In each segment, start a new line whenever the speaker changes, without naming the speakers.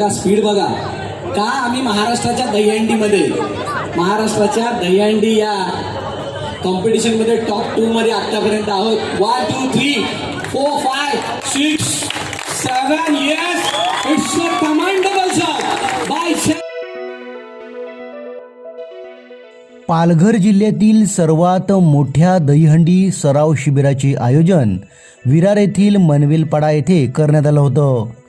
बघा स्पीड बघा. का आम्ही महाराष्ट्राच्या दहीहंडीमध्ये महाराष्ट्राच्या दहीहंडी या कॉम्पिटिशनमध्ये टॉप टू मध्ये आतापर्यंत आहोत? One two three four five six seven yes it's a commendable shot by
Palghar जिल्ह्यातील सर्वात मोठ्या दहीहंडी सराव शिबिराचे आयोजन विरार येथील मनवेलपाडा येथे करण्यात आलं होतं.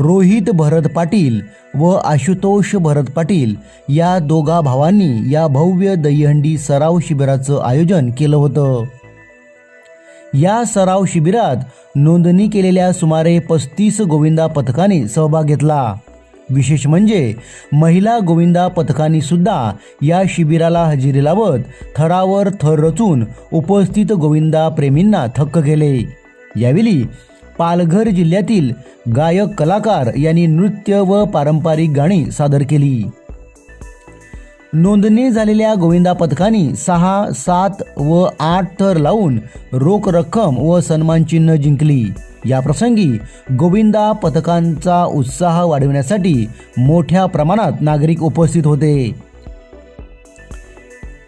रोहित भरत पाटील व आशुतोष भरत पाटील या दोघा भावांनी या भव्य दहीहंडी सराव शिबिराचं आयोजन केलं होतं. या सराव शिबिरात नोंदणी केलेल्या सुमारे पस्तीस गोविंदा पथकाने सहभाग घेतला. विशेष म्हणजे महिला गोविंदा पथकांनी सुद्धा या शिबिराला हजेरी लावत थरावर थर रचून उपस्थित गोविंदा प्रेमींना थक्क केले. यावेळी पालघर जिल्ह्यातील गायक कलाकार यांनी नृत्य व पारंपरिक गाणी सादर केली. नोंदणी झालेल्या गोविंदा पथकांनी सहा सात व आठ थर लावून रोख रक्कम व सन्मानचिन्ह जिंकली. या प्रसंगी गोविंदा पथकांचा उत्साह वाढविण्यासाठी मोठ्या प्रमाणात नागरिक उपस्थित होते.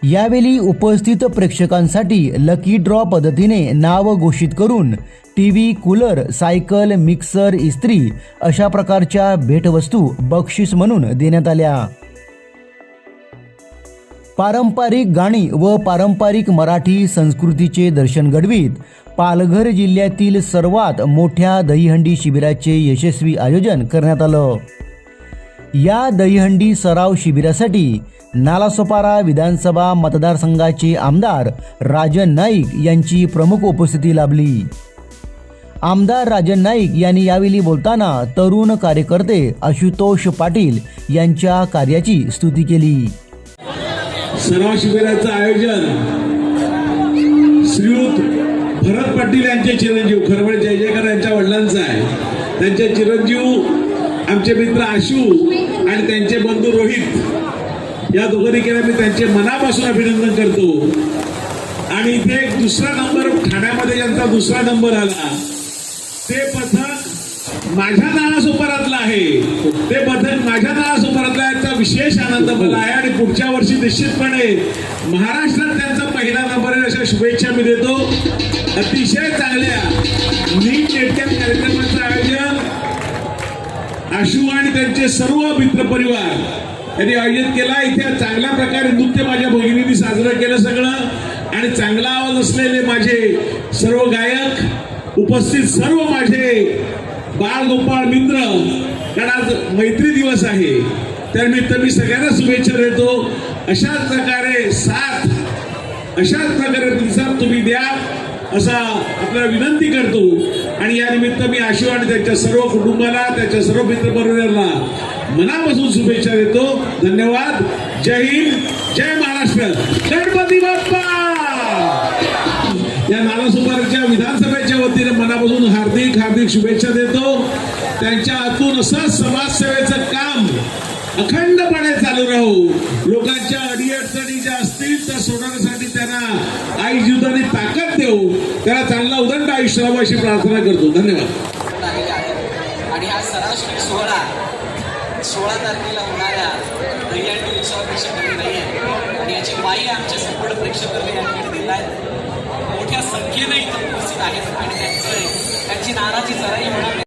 यावेळी उपस्थित प्रेक्षकांसाठी लकी ड्रॉ पद्धतीने नाव घोषित करून टीव्ही कूलर सायकल मिक्सर इस्त्री अशा प्रकारच्या भेटवस्तू बक्षीस म्हणून देण्यात आल्या. पारंपरिक गाणी व पारंपरिक मराठी संस्कृतीचे दर्शन घडवीत पालघर जिल्ह्यातील सर्वात मोठ्या दहीहंडी शिबिराचे यशस्वी आयोजन करण्यात आलं. या दहीहंडी सराव शिबिरासाठी नालासोपारा विधानसभा मतदारसंघाचे आमदार राजन नाईक यांची प्रमुख उपस्थिती लाभली. आमदार राजन नाईक यांनी यावेळी बोलताना तरुण कार्यकर्ते आशुतोष पाटील यांच्या कार्याची स्तुती केली.
सराव शिबिराचं आयोजन श्रीयुत भरत पाटील यांचे चिरंजीव खरवड जय जयकर यांच्या वडिलांचं आहे. त्यांचे चिरंजीव आमचे मित्र आशू आणि त्यांचे बंधू रोहित या दोघांनी केलं मी त्यांचे मनापासून अभिनंदन करतो. आणि इथे एक दुसरा नंबर ठाण्यामध्ये ज्यांचा दुसरा नंबर आला. ते पथक माझ्या नाळासोपारातलं आहे. ते पथक माझ्या नाळासोपारातलं आहे. याचा विशेष आनंद मला आहे आणि पुढच्या वर्षी निश्चितपणे महाराष्ट्रात त्यांचा पहिला नंबर आहे अशा शुभेच्छा मी देतो. अतिशय चांगल्या नीट नेटक्या कार्यक्रमाचं आयोजन. आशू आणि त्यांचे सर्व मित्रपरिवार यांनी आयोजित केला. इथे चांगल्या प्रकारे नृत्य माझ्या भगिनींनी साजरं केलं सगळं. आणि चांगला आवाज असलेले माझे सर्व गायक उपस्थित सर्व माझे बाळ गोपाळ मित्र कारण आज मैत्री दिवस आहे. त्यानिमित्त मी सगळ्यांना शुभेच्छा देतो. अशाच प्रकारे साथ अशाच प्रकारे तुमचा तुम्ही द्या असा आपल्याला विनंती करतो. आणि या निमित्त मी आशू आणि सर्व कुटुंबाला त्याच्या सर्व मित्रपरिवाराला मनापासून शुभेच्छा देतो. धन्यवाद. जय हिंद. जय महाराष्ट्र. गणपती बाप्पा! या नालासोपारच्या विधानसभा मनापासून हार्दिक हार्दिक शुभेच्छा देतो. त्यांच्या हातून असं समाजसेवेचं काम अखंडपणे चालू राहू. लोकांच्या अडीअडचणी ज्या असतील त्या सोडवण्यासाठी त्यांना आई जीवदानी ताकद देऊ. त्याला चांगला उदंड आयुष्य लावू अशी प्रार्थना करतो. धन्यवाद.
आणि आज सरासरी सोहळा सोळा तारखेला होणाऱ्या दहीहंडी उत्सवापेक्षा कमी नाही आहे आणि याची माई आमच्या संपूर्ण प्रेक्षकांनी याकडे दिला आहे. मोठ्या संख्येने इथं उपस्थित आहेत आणि त्यांचं त्यांची नाराजी जराही होणार